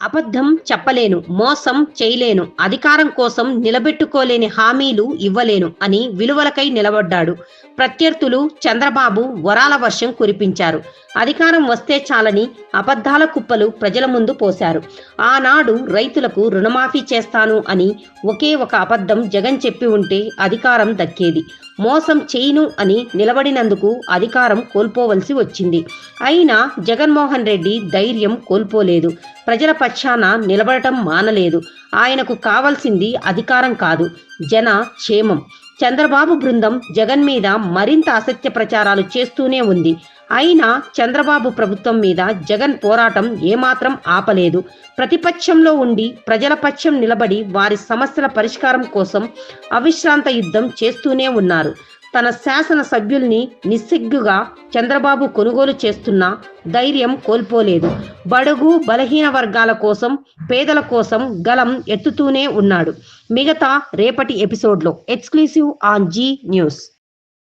అబద్ధం చెప్పలేను మోసం చేయలేను అధికారం కోసం నిలబెట్టుకోలేని హామీలు ఇవ్వలేను అని విలువలకై నిలబడ్డాడు. ప్రత్యర్థులు చంద్రబాబు వరాల వర్షం కురిపించారు. అధికారం వస్తే చాలని అబద్ధాల కుప్పలు ప్రజల ముందు పోశారు. ఆనాడు రైతులకు రుణమాఫీ చేస్తాను అని ఒకే ఒక అబద్ధం జగన్ చెప్పి ఉంటే అధికారం దక్కేది. మోసం చేయను అని నిలబడినందుకు అధికారం కోల్పోవలసి వచ్చింది. అయినా జగన్మోహన్ రెడ్డి ధైర్యం కోల్పోలేదు. ప్రజల పక్షాన నిలబడటం మానలేదు. ఆయనకు కావాల్సింది అధికారం కాదు జన క్షేమం. చంద్రబాబు బృందం జగన్ మీద మరింత అసత్య ప్రచారాలు చేస్తూనే ఉంది. అయినా చంద్రబాబు ప్రభుత్వం మీద జగన్ పోరాటం ఏమాత్రం ఆపలేదు. ప్రతిపక్షంలో ఉండి ప్రజల పక్షం నిలబడి వారి సమస్యల పరిష్కారం కోసం అవిశ్రాంత యుద్ధం చేస్తూనే ఉన్నారు. తన శాసన సభ్యుల్ని నిస్సిగ్గుగా చంద్రబాబు కొనుగోలు చేస్తున్న ధైర్యం కోల్పోలేదు. బడుగు బలహీన వర్గాల కోసం పేదల కోసం గలం ఎత్తుతూనే ఉన్నాడు. మిగతా రేపటి ఎపిసోడ్లో. Exclusive on G news